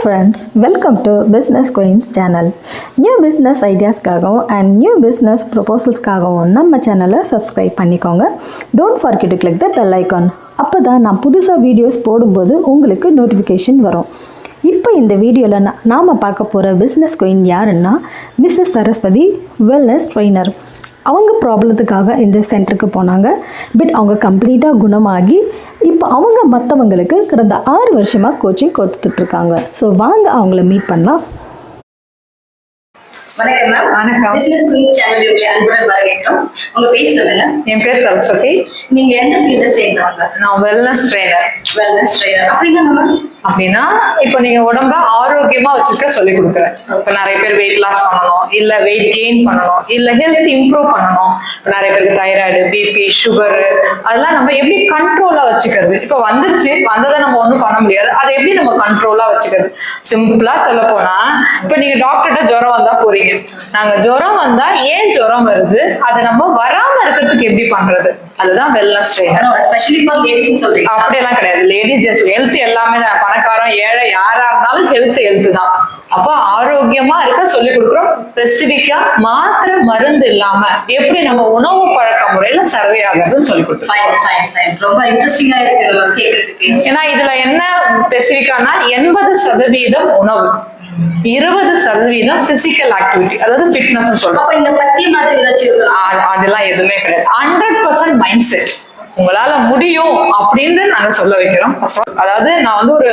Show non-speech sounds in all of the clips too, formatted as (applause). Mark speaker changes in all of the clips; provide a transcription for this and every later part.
Speaker 1: Friends welcome to business queens channel new business ஐடியாஸ்க்காகவும் and new business ப்ரொபோசல்ஸ்க்காகவும் நம்ம சேனலை subscribe பண்ணிக்கோங்க. Don't forget to click the bell icon அப்போ தான் நான் புதுசாக வீடியோஸ் போடும்போது உங்களுக்கு நோட்டிஃபிகேஷன் வரும். இப்போ இந்த வீடியோவில் நாம் பார்க்க போகிற பிஸ்னஸ் குயின் யாருன்னா மிஸ்ஸஸ் சரஸ்வதி வெல்னஸ் ட்ரெயினர் அவங்க ப்ராப்ளத்துக்காக இந்த சென்டருக்கு போனாங்க. பட் அவங்க கம்ப்ளீட்டாக குணமாகி இப்போ அவங்க மற்றவங்களுக்கு கடந்த ஆறு வருஷமாக கோச்சிங் கொடுத்துட்ருக்காங்க ஸோ வாங்க அவங்கள மீட் பண்ணலாம்.
Speaker 2: வணக்கம் மேம்
Speaker 3: வணக்கம்.
Speaker 2: பிசினஸ் குயின் சேனல் உங்களை அன்புடன் வரவேற்கிறோம். உங்க பேர் சொல்லுங்க.
Speaker 3: என் பேர் சரஸ்வதி.
Speaker 2: நீங்க எந்த ஃபீல்ட சேர்ந்தவங்க?
Speaker 3: நான் வெல்னஸ் ட்ரெயினர்
Speaker 2: வெல்னஸ் ட்ரைனர் அப்படின்னா
Speaker 3: அப்படின்னா இப்போ நீங்க உடம்ப ஆரோக்கியமா வச்சுக்க சொல்லி கொடுக்குறேன். இப்போ நிறைய பேர் வெயிட் லாஸ் பண்ணணும் இல்ல வெயிட் கெயின் பண்ணணும் இல்ல ஹெல்த் இம்ப்ரூவ் பண்ணணும். நிறைய பேருக்கு தைராய்டு பிபி சுகர் அதெல்லாம் நம்ம எப்படி கண்ட்ரோலா வச்சுக்கிறது? இப்போ வந்துருச்சு வந்ததை நம்ம ஒண்ணும் பண்ண முடியாது. அதை எப்படி நம்ம கண்ட்ரோலா வச்சுக்கிறது? சிம்பிளா சொல்ல போனா இப்போ நீங்க டாக்டர்கிட்ட ஜுரம் வந்தா போறீங்க. நாங்க ஜுரம் வந்தா ஏன் ஜுரம் வருது? அதை நம்ம வராம இருக்கிறதுக்கு எப்படி பண்றது? அதுதான் வெல்னஸ் ட்ரெயினர்
Speaker 2: சொல்றீங்க.
Speaker 3: அப்படியெல்லாம் கிடையாது. லேடிஸ் ஜென்ஸ் ஹெல்த் எல்லாமே தான். பணக்காரன் ஏழை யாரா இருந்தாலும் ஹெல்த் ஹெல்த் தான். அப்போ ஆரோக்கியமா இருக்க சொல்லி கொடுக்குறோம். ஸ்பெசிபிக்கா மாத்திரை மருந்து இல்லாம எப்படி நம்ம உணவு பழக்க முறையில சர்வே ஆகுறதுன்னு சொல்லி
Speaker 2: ஃபைன் ரொம்ப இன்ட்ரெஸ்டிங்கா இருக்கு
Speaker 3: ஏன்னா இதுல என்ன ஸ்பெசிபிக்கானா எண்பது சதவீதம் உணவு. இருபது சதவீதம் பிசிக்கல் ஆக்டிவிட்டி அதாவது ஃபிட்னஸ் சொல்றோம்.
Speaker 2: இந்த பத்திய மாதிரி ஏதாச்சும்
Speaker 3: அதெல்லாம் எதுவுமே கிடையாது. ஹண்ட்ரட் பர்சன்ட் மைண்ட் செட் உங்களால முடியும் அப்படின்னு நாங்க சொல்ல வைக்கிறோம். அதாவது நான் வந்து ஒரு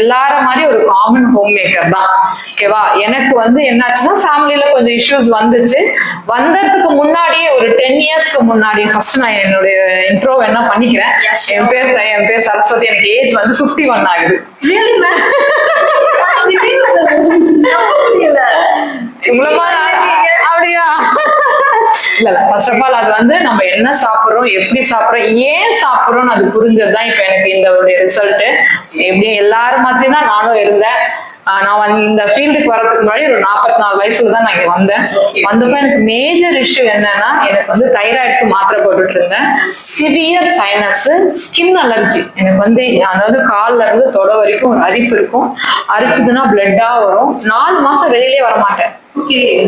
Speaker 3: எல்லார மாதிரி ஒரு காமன் ஹோம் மேக்கர் தான் ஓகேவா எனக்கு வந்து என்னாச்சுன்னா ஃபேமிலியில கொஞ்சம் இஷ்யூஸ் வந்துச்சு. வந்ததுக்கு முன்னாடியே ஒரு டென் இயர்ஸ்க்கு முன்னாடி ஃபர்ஸ்ட் நான் என்னுடைய இன்ட்ரோ என்ன பண்ணிக்கிறேன். என் பேர் என் பேர் சரஸ்வதி. எனக்கு ஏஜ் வந்து 51 ஒன் ஆகுது அப்படியா? இல்ல இல்ல. ஃபர்ஸ்ட் ஆஃப் ஆல் அது வந்து நம்ம என்ன சாப்பிடுறோம் எப்படி சாப்பிடுறோம் ஏன் சாப்பிடுறோம் அது புரிஞ்சதுதான் இப்ப எனக்கு இந்த ஒரு ரிசல்ட் எப்படி எல்லாரும் மாதிரி தான் நானும் இருந்தேன். நான் இந்த ஃபீல்டுக்கு வரதுக்கு முன்னாடி ஒரு நாற்பத்தி நாலு வயசுல தான் நான் இங்க வந்தேன். வந்தப்ப எனக்கு மேஜர் இஷ்யூ என்னன்னா எனக்கு வந்து தைராய்டுக்கு மாத்திரை போட்டுட்டு இருந்தேன் சிவியர் சைனஸ் ஸ்கின் அலர்ஜி எனக்கு வந்து அதாவது கால்ல இருந்து தொட வரைக்கும் ஒரு அரிப்பு இருக்கும். அரிச்சதுன்னா பிளட்டா வரும். நாலு மாசம் வெளியிலே வர மாட்டேன்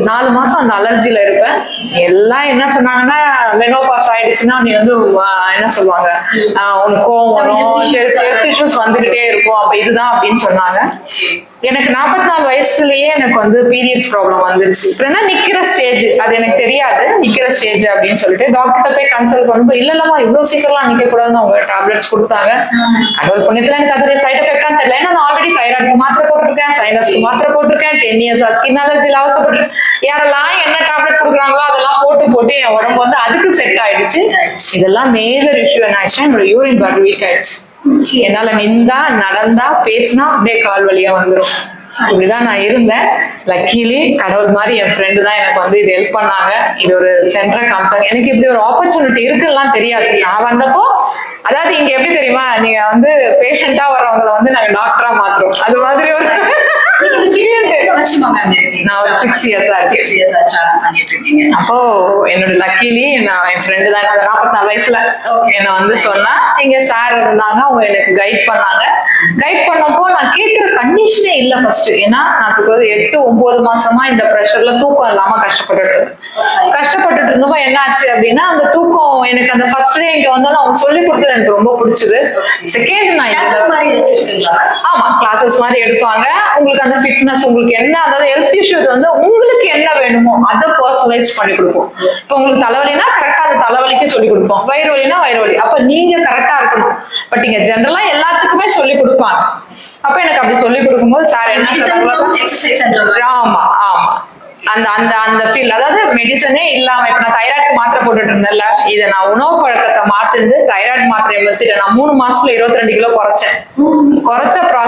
Speaker 3: நாலு மாசம் அந்த அலர்ஜில இருப்பேன். எல்லாம் என்ன சொன்னாங்கன்னா மெனோபாஸ் ஆயிடுச்சுன்னா நீ வந்து என்ன சொல்லுவாங்க? உனக்கு கோவம் வரும். ஹெல்த் இஷ்யூஸ் வந்துகிட்டே இருக்கும். அப்ப இதுதான் அப்படின்னு சொன்னாங்க. எனக்கு நாற்பத்தி நாலு வயசுலயே எனக்கு வந்து பீரியட்ஸ் ப்ராப்ளம் வந்துருச்சு. இப்படின்னா நிக்கிற ஸ்டேஜ் அது எனக்கு தெரியாது. நிக்கிற ஸ்டேஜ் அப்படின்னு சொல்லிட்டு டாக்டர்கிட்ட போய் கன்சல்ட் பண்ணும்போது இல்ல இல்லம்மா இவ்வளவு சீக்கிரம்லாம் நிக்க கூடாதுன்னு அவங்க டேப்லெட்ஸ் கொடுத்தாங்க. கடவுள் புண்ணியத்துல எனக்கு அதோட சைட் எஃபெக்டான்னு தெரியல. ஏன்னா நான் ஆல்ரெடி தைராய்டுக்கு மாத்திரை போட்டிருக்கேன் சைனஸ்க்கு மாத்திரை போட்டிருக்கேன் டென் இயர்ஸ் ஸ்கின் அலர்ஜியில் யாரெல்லாம் என்ன டேப்லெட் கொடுக்குறாங்களோ அதெல்லாம் போட்டு போட்டு என் உடம்பு வந்து அதுக்கு செட் ஆயிடுச்சு. இதெல்லாம் மேஜர் இஷ்யூ என்ன ஆச்சுன்னா என்னோட யூரின் பேட் வீக் ஆயிடுச்சு. என்னால நின்றா நடந்தா பேசினா அப்படியே கால் வழியா வந்துரும். இப்படிதான் நான் இருந்தேன். லக்கிலி கடவுள் மாதிரி என் ஃப்ரெண்டு தான் எனக்கு வந்து இது ஹெல்ப் பண்ணாங்க. இது ஒரு சென்டரை காமிச்சாங்க எனக்கு இப்படி ஒரு ஆப்பர்ச்சுனிட்டி இருக்குலாம் தெரியாது. நான் வந்தப்போ அதாவது இங்க எப்படி தெரியுமா? நீங்க வந்து பேஷண்டா வர்றவங்களை வந்து நாங்க டாக்டரா மாத்துறோம். அது மாதிரி ஒரு நான் ஒரு சிக்ஸ் இயர்ஸா இருக்கேன்
Speaker 2: Six years ஆ travel பண்ணிட்டு இருக்கீங்க.
Speaker 3: அப்போ என்னோட லக்கிலி நான் என் ஃப்ரெண்டு தான் வயசுல. என்ன வந்து சொன்னா இங்க சார் இருந்தாங்க அவங்க எனக்கு கைட் பண்ணாங்க கைட் பண்ணப்போ நான் கேட்கிற கண்டிஷனே இல்ல ஃபர்ஸ்ட் ஏன்னா நான் எட்டு ஒன்பது மாசமா இந்த ப்ரெஷர்ல தூக்கம் இல்லாம கஷ்டப்பட்டுட்டு இருந்தேன். இருந்தப்போ என்ன ஆச்சு அப்படின்னா அந்த தூக்கம் எனக்கு அந்த ஃபர்ஸ்ட் டே இங்க வந்தோன்னு அவங்க சொல்லி கொடுத்தது எனக்கு ரொம்ப பிடிச்சது. செகண்ட் நான்? ஆமா கிளாஸஸ் மாதிரி எடுப்பாங்க. உங்களுக்கு அந்த ஃபிட்னஸ் உங்களுக்கு என்ன அதாவது ஹெல்த் இஷ்யூஸ் வந்து உங்களுக்கு என்ன வேணுமோ அதை பர்சனலைஸ் பண்ணி கொடுப்போம். இப்போ உங்களுக்கு தலைவலினா கரெக்டா அந்த தலைவலிக்கு சொல்லி கொடுப்போம். வயிறு வலினா வயிறு வலி. அப்ப நீங்க கரெக்டா இருக்கணும். பட் இங்க ஜென்ரலா எல்லாத்துக்குமே சொல்லி கொடுப்பாங்க. அப்ப எனக்கு அப்படி சொல்லி கொடுக்கும்போது சார் என்ன சொன்னாங்க. ஆமா ஆமா. அந்த அந்த அந்த ஃபீல் அதாவது மெடிசனே இல்லாம இப்ப நான் தைராய்டு மாத்திரை போட்டுட்டு இருந்தேன்ல இதை நான் உணவு பழக்கத்தை மாத்திருந்து தைராய்டு மாத்திரையை மாத்திட்டு நான் மூணு மாசத்துல இருபத்தி ரெண்டு கிலோ குறைச்சேன். குறைச்ச
Speaker 2: வருமா?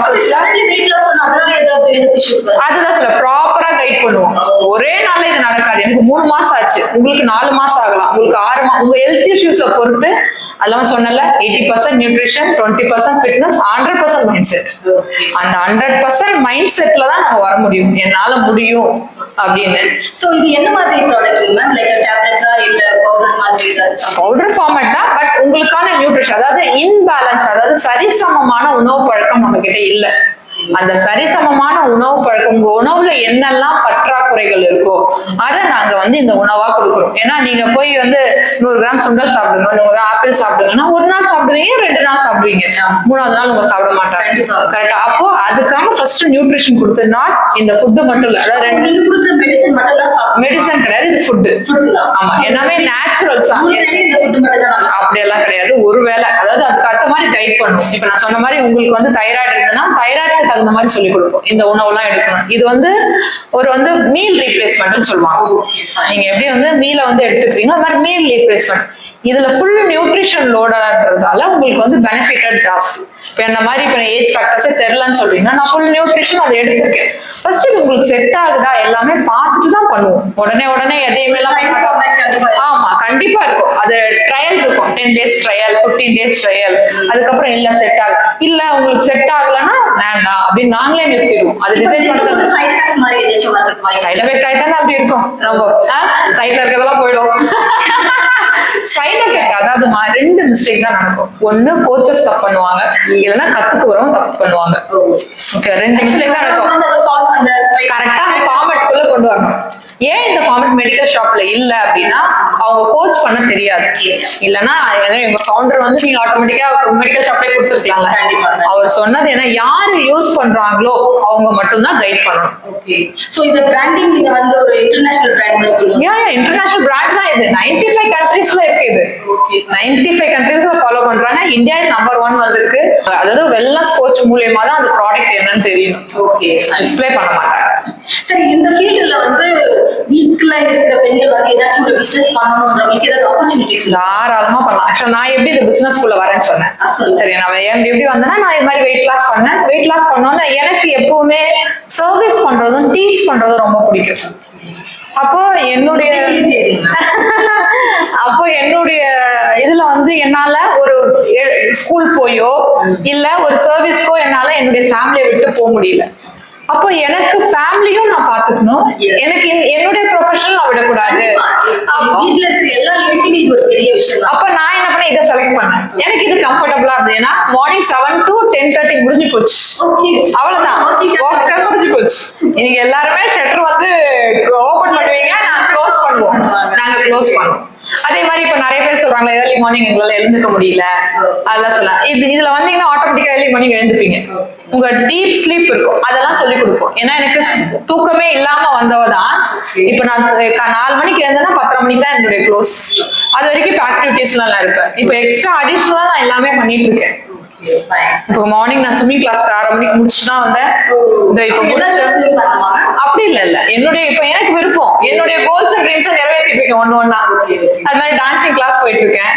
Speaker 3: அதுதான் சொல்ல ப்ராப்பரா கைட் பண்ணுவோம். ஒரே நாள்ல இது நடக்காது. எனக்கு மூணு மாசம் ஆச்சு. உங்களுக்கு நாலு மாசம் ஆகலாம். உங்களுக்கு ஆறு மாசம் உங்க ஹெல்த் இஷ்யூஸை பொறுத்து அதெல்லாம் சொன்னல eighty percent nutrition twenty percent fitness hundred percent mind set அந்த ஹண்ட்ரட் பர்சன்ட் மைண்ட் செட்ல தான் நம்ம வர முடியும். என்னால முடியும் அப்படின்னு.
Speaker 2: So, இது என்ன மாதிரி இல்ல மாதிரி ஏதாச்சும்?
Speaker 3: பவுடர் ஃபார்மேட் தான் பட் உங்களுக்கான நியூட்ரிஷன் அதாவது இன்பேலன்ஸ் அதாவது சரிசமமான உணவு பழக்கம் நம்ம கிட்ட இல்ல. அந்த சரிசமமான உணவு பழக்கம் உங்க உணவுல என்னெல்லாம் பற்றாக்குறைகள் இருக்கோ அதை நாங்க வந்து இந்த உணவா கொடுக்குறோம். ஏன்னா நீங்க போய் வந்து நூறு கிராம் சுண்டல் சாப்பிடுங்க நூறு ஆப்பிள் சாப்பிடுங்கன்னா ஒரு நாள் சாப்பிடுவீங்க ரெண்டு நாள் சாப்பிடுவீங்க. மூணாவது நாள் உங்க சாப்பிட மாட்டாங்க. கரெக்டா அப்போ அதுக்கான ஃபர்ஸ்ட் நியூட்ரிஷன் கொடுத்து நாட் இந்த ஃபுட்டு மட்டும் இல்ல. அதாவது ரெண்டு
Speaker 2: கொடுக்குற மெடிசன் மட்டும் தான்
Speaker 3: மெடிசன் கிடையாது இது ஃபுட்டு. ஆமா எல்லாமே
Speaker 2: மட்டும் தான்
Speaker 3: அப்படியெல்லாம் கிடையாது ஒரு வேளை. அதாவது அதுக்கு அடுத்த மாதிரி கைட் பண்ணும் இப்ப நான் சொன்ன மாதிரி உங்களுக்கு வந்து தைராய்டு இருக்குன்னா தைராய்டுக்கு தகுந்த மாதிரி சொல்லி கொடுப்போம் இந்த உணவுலாம் எடுக்கணும். இது வந்து ஒரு வந்து மீல் ரீப்ளேஸ்மெண்ட்னு சொல்லுவாங்க. நீங்க எப்படி வந்து மீலை வந்து எடுத்துக்கிறீங்களோ அது மாதிரி மீல் ரீப்ளேஸ்மெண்ட் இதுல ஃபுல் நியூட்ரிஷன் லோடான்றதால உங்களுக்கு வந்து பெனிஃபிட்டட் ஜாஸ்தி. இப்ப என்ன மாதிரி இப்ப ஏஜ் ஃபேக்டர்ஸே தெரிலன்னு சொல்றீங்கன்னா நான் ஃபுல் நியூட்ரிஷன் அதை எடுத்திருக்கேன். ஃபர்ஸ்ட் இது உங்களுக்கு செட் ஆகுதா எல்லாமே பார்த்துட்டு தான் பண்ணுவோம். உடனே உடனே எதையுமே. ஆமா கண்டிப்பா இருக்கும். அது ட்ரையல் இருக்கும். Ten days trial fifteen days trial அதுக்கப்புறம் இல்ல செட் ஆகும். இல்ல உங்களுக்கு செட் ஆகலன்னா வேண்டாம். அப்படின்னு நாங்களே நிறுத்திடுவோம். அது டிசைன் பண்ணது சைட் எஃபெக்ட் ஆயிட்டாலும் அப்படி இருக்கும். நம்ம சைட்ல இருக்கிறதெல்லாம் போயிடும். (laughs) சைட் எஃபெக்ட் அதாவது ரெண்டு மிஸ்டேக் தான் நடக்கும். ஒண்ணு கோச்சஸ் தப்பு பண்ணுவாங்க. இல்லைன்னா கத்துக்குறவங்க தப்பு பண்ணுவாங்க. ஓகே ரெண்டு மிஸ்டேக் தான் நடக்கும். கரெக்டா ஃபார்மட் குள்ள கொண்டு வரணும். ஏன் இந்த ஃபார்மட் மெடிக்கல் ஷாப்ல இல்ல அப்படின்னா அவங்க கோச் பண்ண தெரியாது. இல்லனா ஏன்னா எங்க ஃபவுண்டர் வந்து நீங்க ஆட்டோமேட்டிக்கா மெடிக்கல் ஷாப்லயே கொடுத்துருக்கலாம்ல. அவர் சொன்னது என்ன யாரு யூஸ் பண்றாங்களோ அவங்க மட்டும்தான் கைட் பண்ணணும்.
Speaker 2: So இந்த branding நீங்க வந்து ஒரு மாதிரி கொடுக்கணும்.
Speaker 3: ஏன் இன்டர்நேஷனல் பிராண்ட் தான் இது. 95 ஃபைவ் கண்ட்ரீஸ்ல இது. 95 ஃபைவ் கண்ட்ரீஸ்ல ஃபாலோ பண்றாங்க. இந்தியா நம்பர் ஒன் வந்திருக்கு. அதாவது வெல்னஸ் கோச் மூலியமா தான் அந்த ப்ராடக்ட் என்னன்னு தெரியணும்.
Speaker 2: Okay.
Speaker 3: டிஸ்ப்ளே பண்ண மாட்டாங்க.
Speaker 2: சரி இந்த ஃபீல்டுல வந்து வீட்ல இருக்கிற பெண்கள் வந்து ஏதாச்சும் ஒரு பிசினஸ் பண்ணணும்ன்றவங்களுக்கு ஏதாவது ஆப்பர்ச்சுனிட்டிஸ்
Speaker 3: தாராளமா பண்ணலாம். ஆக்சுவலா நான் எப்படி இந்த பிசினஸ் குள்ள வரேன்னு சொன்னேன். சரி நான் எப்படி எப்படி வந்தேன்னா நான் இது மாதிரி வெயிட் லாஸ் பண்ணேன். வெயிட் லாஸ் பண்ணோன்னு எனக்கு எப்பவுமே சர்வீஸ் பண்றதும் டீச் பண்றதும் ரொம்ப பிடிக்கும். அப்போ என்னுடைய அப்போ என்னுடைய இதுல வந்து என்னால ஒரு ஸ்கூல் போயோ இல்ல ஒரு சர்வீஸ்க்கோ என்னால என்னுடைய ஃபேமிலியை விட்டு போக முடியல. அப்போ எனக்கு ஃபேமிலியும் நான் பாத்துக்கணும். எனக்கு என்- என்னுடைய ப்ரொஃபஷனல் நான் விடக்கூடாது.
Speaker 2: வீட்ல இருக்கிற எல்லா லேடிஸுமே இது ஒரு பெரிய விஷயம்
Speaker 3: அப்ப நான் என்ன பண்ணேன்? இதை செலக்ட் பண்ணேன். எனக்கு இது கம்ஃபர்டபுளா இருந்தது. ஏன்னா morning seven to ten thirty முடிஞ்சு போச்சு. அவ்வளவுதான். முடிஞ்சு போச்சு. நீங்க எல்லாருமே ஷட்டர் வந்து ஓபன் பண்ணுவீங்க. நான் க்ளோஸ் பண்ணுவோம். நாங்க க்ளோஸ் பண்ணுவோம். அதே மாதிரி இப்ப நிறைய பேர் சொல்றாங்க ஏர்லி மார்னிங் எங்களால எழுந்துக்க முடியல. அதெல்லாம் சொல்லலாம் இது இதுல வந்தீங்கன்னா ஆட்டோமேட்டிக்கா ஏர்லி மார்னிங் எழுந்துப்பீங்க உங்க டீப் ஸ்லீப் இருக்கும். அதெல்லாம் சொல்லி கொடுப்போம். ஏன்னா எனக்கு தூக்கமே இல்லாம வந்தவதான் இப்ப நான் நாலு மணிக்கு எழுந்தேன்னா பத்தரை மணிக்கு தான் என்னுடைய க்ளோஸ் அது வரைக்கும் இப்ப ஆக்டிவிட்டீஸ்லாம் நான் இருப்பேன். இப்ப எக்ஸ்ட்ரா அடிஷனலா நான் எல்லாமே பண்ணிட்டு இருக்கேன். இப்போ மார்னிங் நான் ஸ்விம்மிங் கிளாஸ் ஆறு மணிக்கு முடிச்சுட்டு தான் வந்தேன் இந்த இப்போ முடிச்சு அப்படி இல்ல இல்ல. என்னுடைய இப்ப எனக்கு விருப்பம். என்னுடைய கோல்ஸ் அண்ட் ட்ரீம்ஸ் நிறைவேற்றிருக்கேன் ஒண்ணு ஒண்ணா. அது மாதிரி டான்சிங் கிளாஸ் போயிட்டு இருக்கேன்.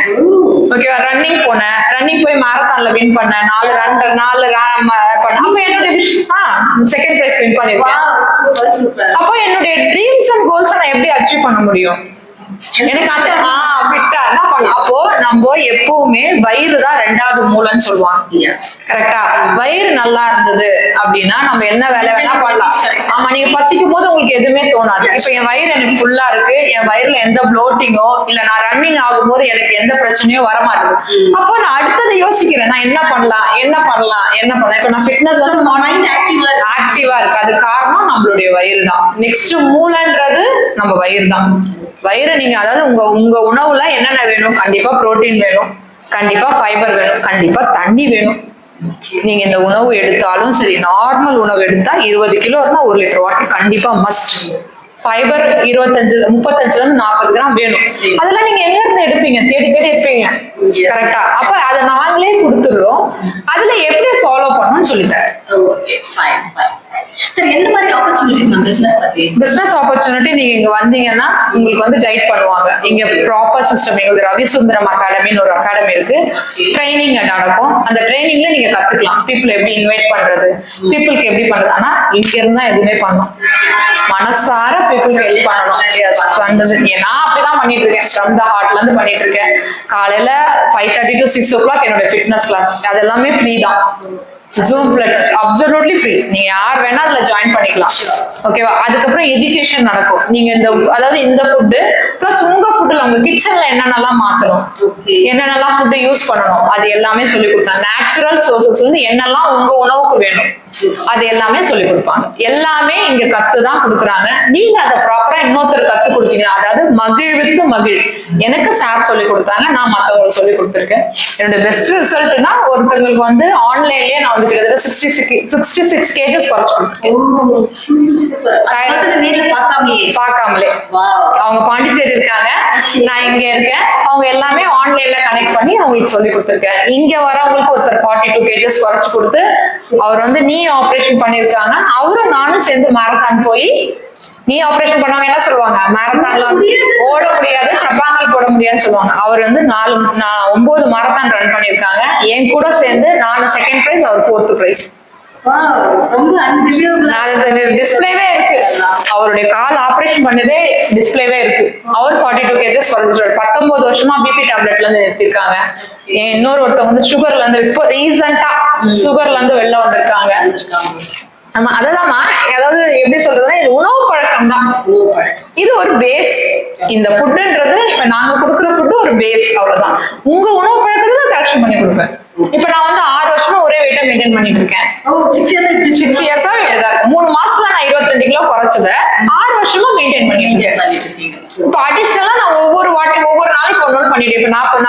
Speaker 3: ஓகேவா ரன்னிங் போனேன். ரன்னிங் போய் மாரத்தான்ல வின் பண்ணேன். நாலு ரன் நாலு பண்ணேன். அப்ப என்னுடைய செகண்ட் பிரைஸ் வின் பண்ணிருக்கேன் அப்போ என்னுடைய ட்ரீம்ஸ் அண்ட் கோல்ஸ் நான் எப்படி அச்சீவ் பண்ண முடியும்? எனக்கு அந்த விட்டா என்ன அப்போ நம்ம எப்பவுமே வயிறு தான் ரெண்டாவது மூலன்னு சொல்லுவாங்க. கரெக்டா வயிறு நல்லா இருந்தது அப்படின்னா நம்ம என்ன வேலை வேணா பண்ணலாம். ஆமா நீங்க பசிக்கும் போது உங்களுக்கு எதுவுமே தோணாது. இப்ப என் வயிறு எனக்கு ஃபுல்லா இருக்கு. என் வயிறுல எந்த ப்ளோட்டிங்கோ இல்ல நான் ரன்னிங் ஆகும்போது எனக்கு எந்த பிரச்சனையோ வர மாட்டேங்குது அப்போ நான் அடுத்தது யோசிக்கிறேன். நான் என்ன பண்ணலாம்? என்ன பண்ணலாம்? என்ன பண்ணலாம்? இப்ப நான் ஃபிட்னஸ் வந்து
Speaker 2: மைண்ட் ஆக்டிவா
Speaker 3: ஆக்டிவா இருக்கு? அது காரணம் நம்மளுடைய வயிறு தான். நெக்ஸ்ட் மூளைன்றது நம்ம வயிறு தான். வயிறு நீங்க அதாவது உங்க உங்க உணவுல என்னென்ன வேணும்? கண்டிப்பா புரோட்டீன் வேணும். கண்டிப்பா ஃபைபர் வேணும். கண்டிப்பா தண்ணி வேணும். நீங்க இந்த உணவு எடுத்தாலும் சரி நார்மல் உணவு எடுத்தா இருபது கிலோ இருந்தா ஒரு லிட்டர் வாட்டர் கண்டிப்பா மஸ்ட் ஃபைபர் இருபத்தஞ்சு முப்பத்தஞ்சுல இருந்து நாற்பது கிராம் வேணும். அதெல்லாம் நீங்க எங்க இருந்து எடுப்பீங்க? தேடி தேடி எடுப்பீங்க. கரெக்டா அப்ப அதை நாங்களே கொடுத்துடுறோம். அதுல எப்படி ஃபாலோ பண்ணணும்னு சொல்லித்தரேன்
Speaker 2: oh, எந்த மாதிரி ஆப்பர்ச்சுனிட்டிஸ் பிசினஸ்
Speaker 3: ஆப்பர்ச்சுனிட்டி நீங்க இங்க வந்தீங்கன்னா உங்களுக்கு வந்து கைட் பண்ணுவாங்க. இங்க ப்ராப்பர் சிஸ்டம் எங்களுக்கு ரவி சுந்தரம் அகாடமின்னு ஒரு அகாடமி இருக்கு. ட்ரைனிங் நடக்கும். அந்த ட்ரைனிங்ல நீங்க கத்துக்கலாம். பீப்புள் எப்படி இன்வைட் பண்றது? பீப்புளுக்கு எப்படி பண்றது? ஆனா இங்க இருந்தா எதுவுமே பண்ணும் மனசார பீப்புளுக்கு ஹெல்ப் பண்ணணும் நான் அப்படிதான் பண்ணிட்டு இருக்கேன் ஃப்ரம் த ஹார்ட்ல இருந்து பண்ணிட்டு இருக்கேன் காலையில five thirty to six o'clock என்னோட ஃபிட்னஸ் கிளாஸ் அது எல்லாமே ஃப்ரீ தான். ஜூம் பிளட் அப்சல்யூட்லி ஃப்ரீ நீங்க யார் வேணா அதுல ஜாயின் பண்ணிக்கலாம். ஓகேவா அதுக்கப்புறம் எஜுகேஷன் நடக்கும். நீங்க இந்த அதாவது இந்த ஃபுட்டு ப்ளஸ் உங்க ஃபுட்டுல உங்க கிச்சன்ல என்னென்னலாம் மாத்தணும். என்னென்னலாம் ஃபுட்டு யூஸ் பண்ணணும்? அது எல்லாமே சொல்லி கொடுத்தாங்க நேச்சுரல் சோர்சஸ் வந்து என்னெல்லாம் உங்க உணவுக்கு வேணும்? அது எல்லாமே சொல்லி கொடுப்பாங்க. எல்லாமே இங்க கத்து தான் கொடுக்குறாங்க. நீங்க அதை ப்ராப்பரா இன்னொருத்தர் கத்து கொடுத்தீங்க அதாவது மகிழ்வுக்கு மகிழ். எனக்கு சார் சொல்லி கொடுத்தாங்க நான் மத்தவங்களுக்கு சொல்லி கொடுத்துருக்கேன். என்னோட பெஸ்ட் ரிசல்ட்னா ஒருத்தங்களுக்கு வந்து ஆன்லைன்லயே நான் வந்து கிட்டத்தட்ட sixty six sixty six kgs குறைச்சு கொடுத்துருக்கேன்
Speaker 2: பார்த்தது நேர்ல பார்க்காமயே
Speaker 3: பார்க்காமலே. அவங்க பாண்டிச்சேரி இருக்காங்க. நான் இங்க இருக்கேன். அவங்க எல்லாமே ஆன்லைன்ல கனெக்ட் பண்ணி அவங்களுக்கு சொல்லி கொடுத்துருக்கேன். இங்க வரவங்களுக்கு ஒருத்தர் ஃபார்ட்டி டூ கேஜஸ் குறைச்சு கொடுத்து அவர் வந்து நீ ஆபரேஷன் பண்ணிருக்காங்க அவரும் நானும் சேர்ந்து மேரத்தான் போய் நீ ஆபரேஷன் பண்ணவங்க என்ன சொல்லுவாங்க. மேரத்தான்ல ஓட முடியாது சப்பாங்கல் போட முடியாதுன்னு சொல்லுவாங்க. அவர் வந்து நாலு நான் ஒன்பது மாரத்தான் ரன் பண்ணியிருக்காங்க. என் கூட சேர்ந்து நாலு செகண்ட் பிரைஸ் அவர் ஃபோர்த்து பிரைஸ்
Speaker 2: ரொம்ப
Speaker 3: டிஸ்பிளேவே இருக்கு. அவருடைய கால் ஆபரேஷன் பண்ணதே டிஸ்பிளேவே இருக்கு. அவர் ஃபார்ட்டி டூ கேஜஸ் பத்தொன்பது வருஷமா பிபி டேப்லெட்ல இருந்து நிறுத்திருக்காங்க என் இன்னொரு ஒருத்தவங்க வந்து சுகர்ல இருந்து இப்போ ரீசெண்டா சுகர்ல இருந்து வெளில வந்திருக்காங்க. ஆமா அததாம்மா அதாவது எப்படி சொல்றதுன்னா இது உணவு பழக்கம் தான். இது ஒரு பேஸ் இந்த ஃபுட்டுன்றது இப்ப நாங்க கொடுக்குற ஃபுட்டு ஒரு பேஸ் அவ்வளவுதான். உங்க உணவு பழக்கத்தை நான் கரெக்ஷன் பண்ணி கொடுப்பேன். இப்ப நான் வந்து ஆறு வருஷமா ஒரே வெயிட்டை மெயின்டைன் பண்ணிட்டு இருக்கேன்.
Speaker 2: ஆ இப்படி
Speaker 3: சிக்ஸ் இயர்ஸா மூணு மாசத்துல இருபத்தி ரெண்டு கிலோ குறைச்சத ஆறு வருஷமா மெயின்டைன் பண்ணிட்டு
Speaker 2: பண்ணிட்டு.
Speaker 3: இப்போ அடிஷ்னலா நான் ஒவ்வொரு வாட்டி ஒவ்வொரு நாளைக்கு ஒன்று ஒன்று பண்ணிட்டேன் இப்போ நாற்பது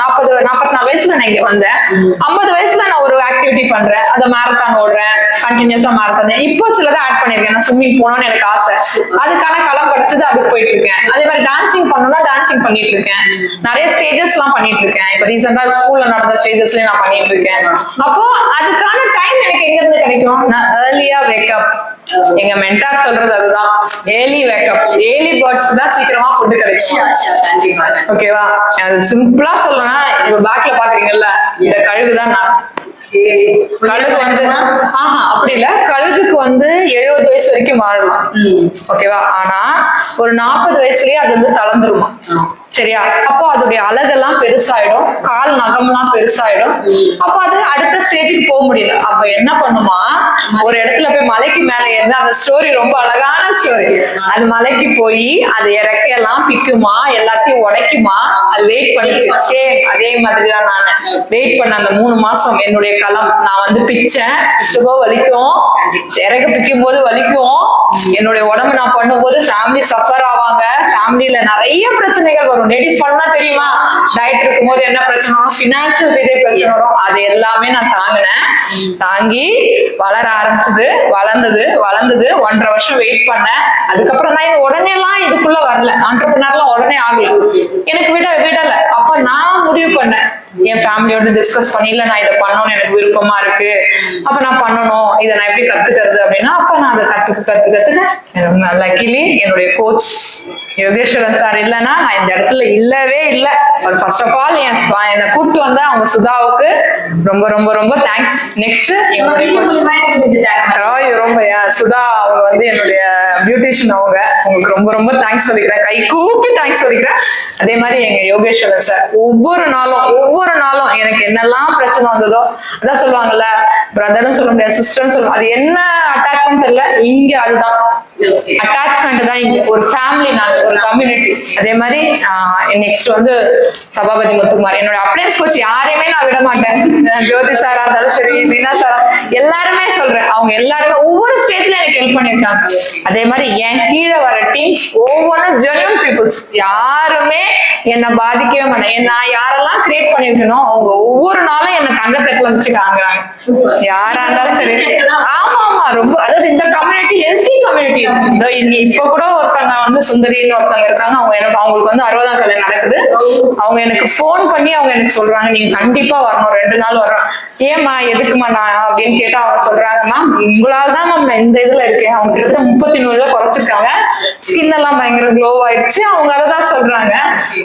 Speaker 3: நாற்பது நாற்பத்தி நாலு வயசுல நான் இங்க வந்தேன். ஐம்பது வயசுல நான் ஒரு ஆக்டிவிட்டி பண்றேன். அதை மேரத்தான் ஓடுறேன். கண்டினியூஸா மேரத்தான் இப்போ சிலதை ஆட் பண்ணிருக்கேன் நான் ஸ்விம்மிங் போகணும்னு எனக்கு ஆசை. அதுக்கான களம் படிச்சது அதுக்கு போயிட்டு இருக்கேன். அதே மாதிரி டான்சிங் பண்ணணும்னா டான்சிங் பண்ணிட்டு இருக்கேன். நிறைய ஸ்டேஜஸ் எல்லாம் பண்ணிட்டு இருக்கேன். இப்போ ரீசெண்டா ஸ்கூல்ல நடந்த ஸ்டேஜஸ்லயும் நான் பண்ணிட்டு இருக்கேன். அப்போ அதுக்கான டைம் எனக்கு எங்க இருந்து கிடைக்கும்? நான் ஏர்லியா வேக்கப் எங்க மென்டார் சொல்றது அதுதான். ஏர்லி வேக்கப் ஏர்லி பேர்ட்ஸ்க்கு தான் சீக்கிரமா ஃபுட் கிடைக்கும். ஓகேவா அது சிம்பிளா சொல்லணும்னா இப்ப பேக்ல பாக்குறீங்கல்ல இந்த கழுகு தான் நான். கழுகு வந்து ஆஹா அப்படி இல்ல. கழுகுக்கு வந்து எழுபது வயசு வரைக்கும் வாழலாம்
Speaker 2: ம்.
Speaker 3: ஓகேவா ஆனா ஒரு நாற்பது வயசுலயே அது வந்து தளர்ந்துருமா. சரியா? அப்போ அதோடைய அழகெல்லாம் பெருசாயிடும். கால் நகம்லாம் பெருசாயிடும். அப்போ அது அடுத்த ஸ்டேஜுக்கு போக முடியல. அப்ப என்ன பண்ணுமா? ஒரு இடத்துல போய் மலைக்கு மேல இருந்து அந்த ஸ்டோரி ரொம்ப அழகான ஸ்டோரி அது மலைக்கு போய் அது இறக்கையெல்லாம் பிக்குமா? எல்லாத்தையும் உடைக்குமா? அது வெயிட் பண்ணிச்சு. சேம் அதே மாதிரி தான் நான். வெயிட் பண்ண அந்த மூணு மாசம் என்னுடைய களம். நான் வந்து பிச்சேன். பிச்சபோ வலிக்கும். இறகு பிக்கும் போது வலிக்கும். என்னுடைய உடம்பு நான் பண்ணும்போது ஃபேமிலி சஃபர் ஆவாங்க. ஃபேமிலியில நிறைய பிரச்சனைகள் வரும். லேடிஸ் பண்ணா தெரியுமா? டயட் இருக்கும்போது என்ன பிரச்சனை வரும்? பினான்சியல் பிரச்சனை வரும். அது எல்லாமே நான் தாங்கினேன். தாங்கி வளர ஆரம்பிச்சது வளர்ந்தது வளர்ந்தது ஒன்றரை வருஷம் வெயிட் பண்ணேன். அதுக்கப்புறம் நான் உடனே எல்லாம் இதுக்குள்ள வரல. ஆண்டர்பிரினர்லாம் உடனே ஆகல. எனக்கு விட விடல. அப்ப நான் முடிவு பண்ணேன். என் ஃபேமிலியோட டிஸ்கஸ் பண்ணி இல்ல நான் இதை பண்ணணும்னு எனக்கு விருப்பமா இருக்கு. அப்ப நான் பண்ணணும். இதை நான் எப்படி கத்துக்கிறது? அப்படின்னா அப்ப நான் அதை கத்துக்க கத்து கத்துக்க லக்கிலி என்னுடைய கோச் யோகேஸ்வரன் சார் இல்லைன்னா நான் இந்த இடத்துல இல்லவே இல்லை. ஃபர்ஸ்ட் ஆஃப் ஆல் என் என்னை கூப்பிட்டு வந்த அவங்க சுதாவுக்கு ரொம்ப ரொம்ப ரொம்ப தேங்க்ஸ் நெக்ஸ்ட் என்னுடைய ரொம்ப சுதா அவங்க வந்து என்னுடைய பியூட்டிஷியன் அவங்க. உங்களுக்கு ரொம்ப ரொம்ப தேங்க்ஸ் சொல்லிக்கிறேன். கை கூப்பி தேங்க்ஸ் சொல்லிக்கிறேன். அதே மாதிரி எங்க யோகேஸ்வரர் சார் ஒவ்வொரு நாளும் ஒவ்வொரு நாளும் எனக்கு என்னெல்லாம் பிரச்சனை வந்ததோ அதான் சொல்லுவாங்கல்ல பிரதர்னு சொல்ல முடியாது சிஸ்டர்னு சொல்ல அது என்ன அட்டாச்மெண்ட் தெரியல? இங்க அதுதான். அட்டாச்மெண்ட் தான் இங்க. ஒரு ஃபேமிலி நாங்க ஒரு கம்யூனிட்டி அதே மாதிரி நெக்ஸ்ட் வந்து சபாபதி முத்துக்குமார். என்னோட அப்ளைன்ஸ் கோச் யாரையுமே நான் விட மாட்டேன். ஜோதி சாரா இருந்தாலும் சரி மீனா சாரா எல்லாருமே சொல்றேன். அவங்க எல்லாருமே ஒவ்வொரு ஸ்டேஜ்ல எனக்கு ஹெல்ப் பண்ணியிருக்காங்க. அதே மாதிரி என் கீழே வர டீம்ஸ் ஒவ்வொன்றும் ஜென்யூன் பீப்புள்ஸ் யாருமே என்னை பாதிக்கவே மாட்டேன். நான் யாரெல்லாம் கிரியேட் பண்ணிருக்கணும் அவங்க ஒவ்வொரு நாளும் என்னை தங்கத்தட்டுல வந்துச்சுக்காங்க யாரா இருந்தாலும் சரி. ஆமா ஆமா ரொம்ப அதாவது இந்த கம்யூனிட்டி ஹெல்த்தி கம்யூனிட்டி இப்ப கூட ஒருத்தங்க வந்து சுந்தரின்னு ஒருத்தவங்க இருக்காங்க. அவங்க எனக்கு அவங்களுக்கு வந்து அறுபதாம் கல்யாணம் நடக்குது. அவங்க எனக்கு ஃபோன் பண்ணி அவங்க எனக்கு சொல்றாங்க. நீங்க கண்டிப்பா வரணும். ரெண்டு நாள் வரணும். ஏம்மா எதுக்குமா நான் அப்படின்னு கேட்டா அவங்க சொல்றாங்க மேம் உங்களால தான் மேம் நான் இந்த இதுல இருக்கேன். அவங்க கிட்ட முப்பத்தி நூறுல குறைச்சிருக்காங்க. ஸ்கின் எல்லாம் பயங்கர க்ளோ ஆயிடுச்சு. அவங்க அதான் சொல்றாங்க.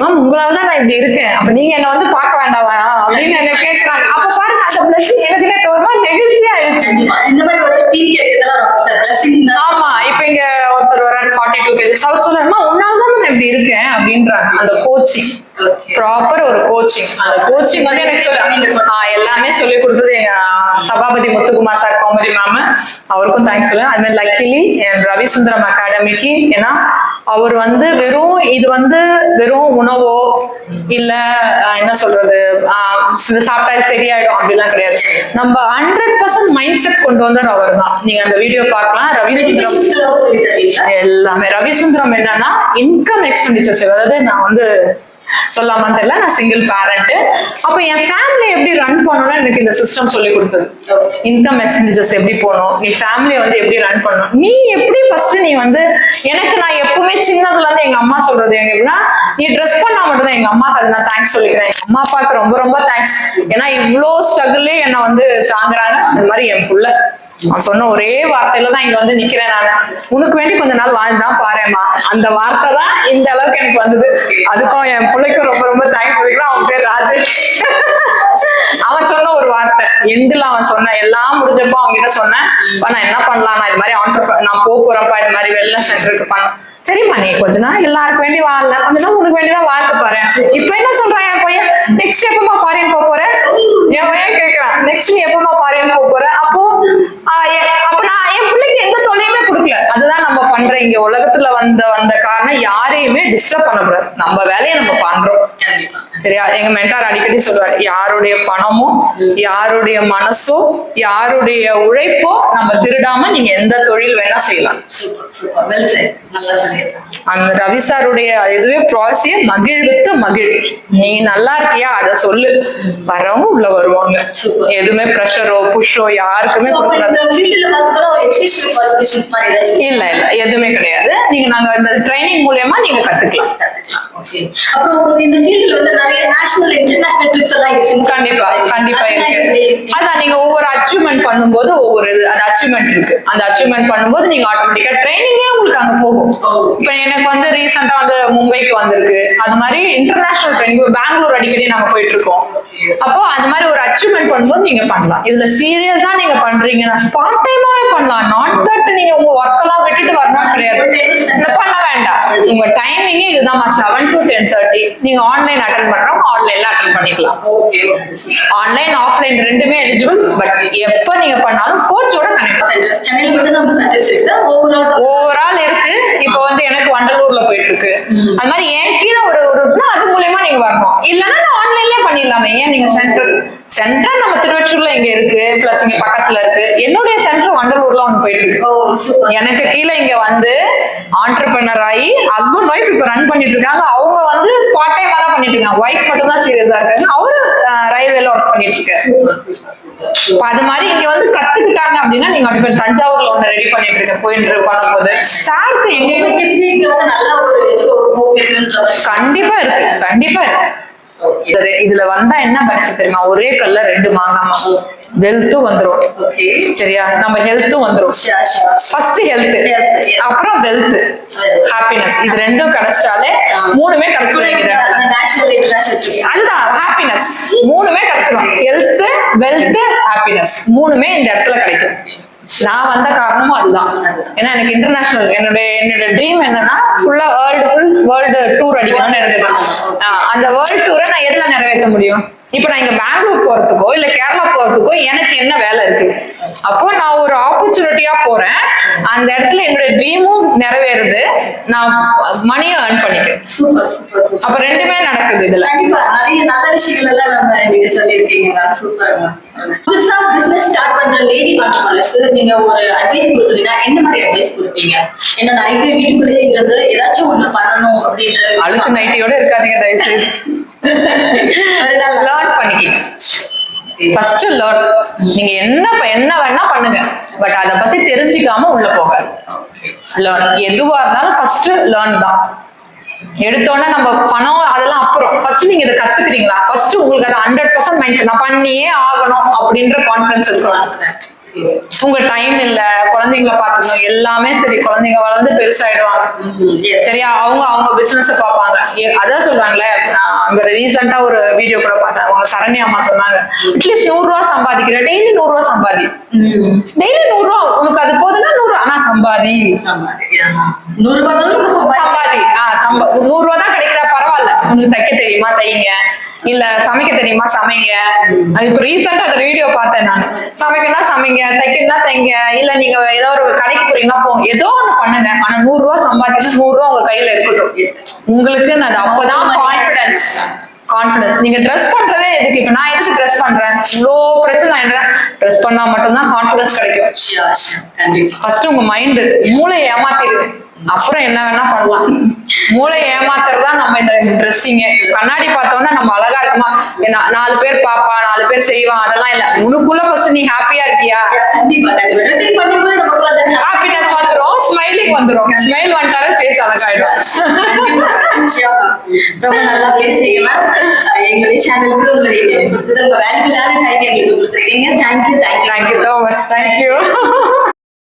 Speaker 3: மேம் உங்களால தான் நான் இப்படி இருக்கேன். அப்ப நீங்க என்ன வந்து பார்க்க வேண்டாம்? அப்படின்னு என்ன கேக்குறாங்க. அப்ப பாருங்க அந்த பிளஸ் எனக்கு நேத்து ஒரு நெகிழ்ச்சி ஆயிடுச்சு.
Speaker 2: இந்த மாதிரி ஒரு டீம் தான்.
Speaker 3: ஆமா இப்ப இங்க ஒருத்தர் வராரு ஃபார்ட்டி டூ பேஜஸ் அவர் சொல்றாருமா உன்னால தான் நான் இப்படி இருக்கேன் அப்படின்றாங்க. அந்த கோச்சிங் ப்ராப்பர் ஒரு கோச்சிங் அந்த கோச்சிங் வந்து எனக்கு சொல்ல எல்லாமே சொல்லி கொடுத்தது எங்க Sabapathi Muthukumar sir comedy ma'am அவருக்கும் தேங்க்ஸ் சொல்லுவேன். அது மாதிரி லக்கிலி என் ரவிசுந்தரம் அகாடமிக்கு ஏன்னா அவர் வந்து வெறும் இது வந்து வெறும் உணவோ இல்ல என்ன சொல்றது? ஆஹ் இது சாப்பிட்டா சரியாயிடும் அப்படிலாம் கிடையாது. நம்ம ஹண்ட்ரட் பர்சன்ட் மைண்ட் செட் கொண்டு வந்தவர் அவர் தான். நீங்க அந்த வீடியோ பார்க்கலாம். ரவிசுந்தரம்
Speaker 2: Meditations எல்லாம்?
Speaker 3: எல்லாமே. ரவிசுந்தரம் என்னன்னா இன்கம் எக்ஸ்பெண்டிச்சர்ஸ் அதாவது நான் வந்து சொல்லாம தெரியல. நான் சிங்கிள் பேரண்ட் அப்ப என் ஃபேமிலி எப்படி ரன் பண்ணணும்னு எனக்கு இந்த சிஸ்டம் சொல்லி கொடுத்தது. இன்கம் எக்ஸ்பென்சஸ் எப்படி போகணும்? நீ ஃபேமிலியை வந்து எப்படி ரன் பண்ணணும்? நீ எப்படி ஃபர்ஸ்ட் நீ வந்து எனக்கு நான் எப்பவுமே சின்னதுல இருந்து எங்க அம்மா சொல்றது எங்க எப்படின்னா நீ ட்ரெஸ் பண்ணா மட்டும் தான் எங்க அம்மாக்கு அது நான் தேங்க்ஸ் சொல்லிக்கிறேன். எங்க அம்மா அப்பாவுக்கு ரொம்ப ரொம்ப தேங்க்ஸ் ஏன்னா இவ்வளோ ஸ்ட்ரகிளே என்னை வந்து தாங்குறாங்க. அந்த மாதிரி என் புள்ள. நான் சொன்ன ஒரே வார்த்தையில தான் இங்க வந்து நிக்கிறேன் நான். உனக்கு வேண்டி கொஞ்ச நாள் வாழ்ந்தான் பாருமா அந்த வார்த்தை தான் இந்த அளவுக்கு எனக்கு வந்தது. அதுக்கும் என் பிள்ளைக்கும் ரொம்ப ரொம்ப தேங்க்ஸ் சொல்லிக்கலாம். அவன் பேர் ராஜேஷ். அவன் சொன்ன ஒரு வார்த்தை. எண்டுல அவன் சொன்ன எல்லாம் முடிஞ்சப்போ அவங்க கிட்ட சொன்னேன் நான் என்ன பண்ணலாம் நான் இது மாதிரி ஆண்டர் நான் போக போறப்பா இது மாதிரி வெல்னஸ் சென்டருக்கு பண்ண சரிம்மா நீ கொஞ்ச நாள் எல்லாருக்கு வேண்டி வாழல. கொஞ்ச நாள் உனக்கு வேண்டிதான் வாழ்த்து பாரு. இப்ப என்ன சொல்றான் என் பையன்? நெக்ஸ்ட் எப்பமா ஃபாரின் போக போற? என் பையன் கேக்குறான். நெக்ஸ்ட் நீ எப்பமா ஃபாரின் போக போற? அப்போ அப்ப நான் என் பிள்ளைக்கு எந்த தொல்லையுமே பண்ற இங்க உலகத்துல வந்த வந்த காரணம் யாரையுமே டிஸ்டர்ப் பண்ணக்கூடாது நம்ம வேலையை நம்ம பண்றோம். சரியா? எங்க மென்டார் அடிக்கடி சொல்லுவாரு யாருடைய பணமோ யாருடைய மனசோ யாருடைய உழைப்போ நம்ம திருடாம நீங்க எந்த தொழில் வேணா செய்யலாம். அந்த ரவி சாருடைய இதுவே ப்ராசிய மகிழ்வித்து மகிழ் நீ நல்லா இருக்கியா? அத சொல்லு. வரவங்க உள்ள வருவாங்க. எதுவுமே ப்ரெஷரோ புஷோ யாருக்குமே இல்ல இல்ல. எதுவுமே கிடையாது. நீங்க நாங்க இந்த ட்ரைனிங் மூலியமா நீங்க கத்துக்கலாம்.
Speaker 2: அப்புறம் இந்த ஃபீல்ட்ல வந்து நிறைய நேஷனல் இன்டர்நேஷனல் ட்ரிப்ஸ் எல்லாம் இருக்கு.
Speaker 3: கண்டிப்பா இருக்கு? அதான் நீங்க ஒவ்வொரு அச்சீவ்மெண்ட் பண்ணும்போது ஒவ்வொரு இது அந்த அச்சீவ்மெண்ட் இருக்கு. அந்த அச்சீவ்மெண்ட் பண்ணும்போது நீங்க ஆட்டோமேட்டிக்கா ட்ரைனிங்கே உங்களுக்கு அங்க போகும்.
Speaker 2: ஓ.
Speaker 3: இப்ப எனக்கு வந்து ரீசெண்டா வந்து மும்பைக்கு வந்திருக்கு. அது மாதிரி இன்டர்நேஷனல் ட்ரைனிங் பெங்களூர் அடிக்கடி நாங்க போயிட்டு இருக்கோம். அப்போ அது மாதிரி ஒரு அச்சீவ்மெண்ட் பண்ணும்போது நீங்க பண்ணலாம். இதுல சீரியஸா நீங்க பண்றீங்கன்னா பார்ட் டைமாவே பண்ணலாம். நாட் தட் நீங்க உங்க ஒர்க் எல்லாம் விட்டுட்டு வரணும். கிடையாது. பண்ண வேண்டாம். உங்க டைமிங்கே இதுதான் செவன் டு டென் தேர்ட்டி நீங்க ஆன்லைன் அட்டன் பண்றோம் ஆன்லைன்ல அட்டன் பண்ணிக்கலாம். ஆன்லைன் ஆஃப்லைன் ரெண்டுமே எலிஜிபிள் பட் எப்ப நீங்க பண்ணாலும் கோச்சோட கனெக்ட்
Speaker 2: ஓவரால்
Speaker 3: இருக்கு. இப்போ வந்து எனக்கு வண்டலூர்ல போயிட்டு இருக்கு. அது மாதிரி என் கீழே ஒரு ஒரு இருக்குன்னா நீங்க வரணும். இல்லைன்னா நான் ஆன்லைன்லயே பண்ணிடலாமே. ஏன் நீங்க சென்டர் சென்டர் நம்ம திருவற்றூர்ல இங்க இருக்கு பிளஸ் இங்க பக்கத்துல இருக்கு. என்னுடைய சென்டர் வண்டலூர்ல ஒன்று போயிட்டு இருக்கு எனக்கு கீழே இங்க வந்து ஆண்டர்பிரினர் ஆகி ஹஸ்பண்ட் ஒய்ஃப் இப்ப ரன் பண்ணிட்டு இருக்காங்க. அவங்க வந்து பார்ட் டைமா தான் பண்ணிட்டு இருக்காங்க. ஒய்ஃப் மட்டும் தான் சீரியஸா இருக்காங்க. அவரு ரயில்வேல ஒர்க் பண்ணிட்டு இருக்காரு. அது மாதிரி இங்க வந்து கத்துக்கிட்டாங்க அப்படின்னா நீங்க அப்படி போய் தஞ்சாவூர்ல ஒண்ணு ரெடி பண்ணிட்டு இருக்க போயிட்டு பண்ணும் போது சாருக்கு எங்க. கண்டிப்பா இருக்கு. கண்டிப்பா இதுல வந்தா என்ன பெனிஃபிட் தெரியுமா? ஒரே கல்ல ரெண்டு மாங்காமா வெல்த்தும் வந்துரும். சரியா? நம்ம ஹெல்த்தும் வந்துரும். First health. அப்புறம் வெல்த் ஹாப்பினஸ் இது ரெண்டும் கிடைச்சாலே மூணுமே கிடைச்சிடும் அதுதான் ஹாப்பினஸ் மூணுமே கிடைச்சிடும் ஹெல்த் வெல்த் ஹாப்பினஸ் மூணுமே இந்த இடத்துல கிடைக்கும். நான் வந்த காரணமும் அதுதான். ஏன்னா எனக்கு இன்டர்நேஷனல் என்னுடைய என்னோட ட்ரீம் என்னன்னா ஃபுல்லா வேர்ல்டு ஃபுல் வேர்ல்டு டூர் அடிக்கணும்னு இருக்கு அந்த வேர்ல்டு டூரை நான் எதுல நிறைவேற்ற முடியும்? இப்போ நான் இங்க பெங்களூர் போறதுக்கோ இல்ல கேரளா போறதுக்கோ எனக்கு என்ன வேலை இருக்கு? அப்போ நான் ஒரு ஆப்பர்ச்சுனிட்டியா போறேன். அந்த இடத்துல என்னோட ட்ரீமும் நிறைவேறுது. நான் மணியும் ஏர்ன் பண்ணிக்கிறேன். அப்ப ரெண்டுமே நடக்குது இதுல.
Speaker 2: கண்டிப்பா. நிறைய நல்ல விஷயங்கள் எல்லாம் நம்ம நீங்க சொல்லியிருக்கீங்க. சூப்பர் புதுசா பிசினஸ் ஸ்டார்ட் பண்ற லேடி ஆண்டர்பிரினர்ஸ்க்கு நீங்க ஒரு அட்வைஸ் கொடுத்தீங்கன்னா என்ன மாதிரி அட்வைஸ் கொடுப்பீங்க? ஏன்னா நிறைய பேர் வீட்டுக்குள்ளேயே இருக்கிறது ஏதாச்சும் ஒண்ணு பண்ணணும் அப்படின்ற
Speaker 3: அழுக்கு நைட்டியோட இருக்காதீங்க தயவு செய்து லேர்ன் பண்ணிக்கிங்க ஃபர்ஸ்ட் லேர்ன் நீங்க என்ன என்ன வேணா பண்ணுங்க. பட் அத பத்தி தெரிஞ்சுக்காம உள்ள போக லேர்ன் எதுவா இருந்தாலும் ஃபர்ஸ்ட் லேர்ன் தான். எடுத்தோன்னா நம்ம பணம் அதெல்லாம் அப்புறம். ஃபர்ஸ்ட் நீங்க இதை கத்துக்கிறீங்களா ஃபர்ஸ்ட் உங்களுக்கு அது ஹண்ட்ரட் பர்சன்ட் மைண்ட் நான் பண்ணியே ஆகணும் அப்படின்ற கான்பிடன்ஸ் இருக்கலாம் உங்க டைம் இல்ல குழந்தைங்கள பாத்துக்கணும் எல்லாமே சரி குழந்தைங்க வளர்ந்து பெருசாயிடுவாங்க. சரியா? அவங்க அவங்க பிசினஸ் பார்ப்பாங்க. அதான் சொல்றாங்களே நான் அங்க ரீசெண்டா ஒரு வீடியோ கூட பார்த்தேன். அவங்க சரண்யா அம்மா சொன்னாங்க அட்லீஸ்ட் நூறு ரூபா சம்பாதிக்கிற டெய்லி நூறு ரூபா சம்பாதி. டெய்லி நூறு ரூபா உனக்கு அது போதுன்னா நூறு ஆனா சம்பாதி.
Speaker 2: நூறு ரூபாய்
Speaker 3: சம்பாதி. ஆ சம்பா நூறு ரூபா தான் கிடைக்கிறா பரவாயில்ல. உங்களுக்கு தைக்க தெரியுமா? தைங்க. இல்ல சமைக்க தெரியுமா? சமைங்க. அது இப்ப ரீசெண்டா அந்த வீடியோ பார்த்தேன் நான். சமைக்கணும்னா சமைங்க. தைக்கணும்னா தைங்க இல்ல நீங்க ஏதோ ஒரு கடைக்கு போறீங்கன்னா போங்க ஏதோ ஒண்ணு பண்ணுங்க. ஆனா நூறு ரூபா சம்பாதிக்கணும் நூறு ரூபா உங்க கையில இருக்கட்டும். உங்களுக்கு அது அப்பதான் கான்பிடன்ஸ் கான்பிடன்ஸ் நீங்க ட்ரெஸ் பண்றதே எதுக்கு? இப்ப நான் எதுக்கு ட்ரெஸ் பண்றேன்? இவ்வளோ பிரச்சனை என்ன ட்ரெஸ் பண்ணா மட்டும்தான் கான்பிடன்ஸ் கிடைக்கும். ஃபர்ஸ்ட் உங்க மைண்ட் மூளை ஏமாத்திடுவேன். அப்புறம் என்ன வேணா பண்ணலாம். மூளை ஏமாத்துறதா நம்ம இந்த ட்ரெஸ்ஸிங் கண்ணாடி பார்த்தோம்னா நம்ம அழகா இருக்குமா? ஏன்னா நாலு பேர் பாப்பா நாலு பேர் செய்வான் அதெல்லாம் இல்ல. உனக்குள்ள ஃபர்ஸ்ட் நீ ஹாப்பியா இருக்கியா? ஹாப்பினஸ் வந்துரும் ஸ்மைலிங் வந்துரும். ஸ்மைல் வந்துட்டாலே ஃபேஸ் அழகாயிடும்.
Speaker 2: ரொம்ப நல்லா பேசுறீங்க மேம் எங்களுடைய சேனலுக்கு உங்களுடைய கொடுத்தது. உங்க டைம் எங்களுக்கு கொடுத்துருக்கீங்க. Thank you thank you
Speaker 3: thank you so much thank you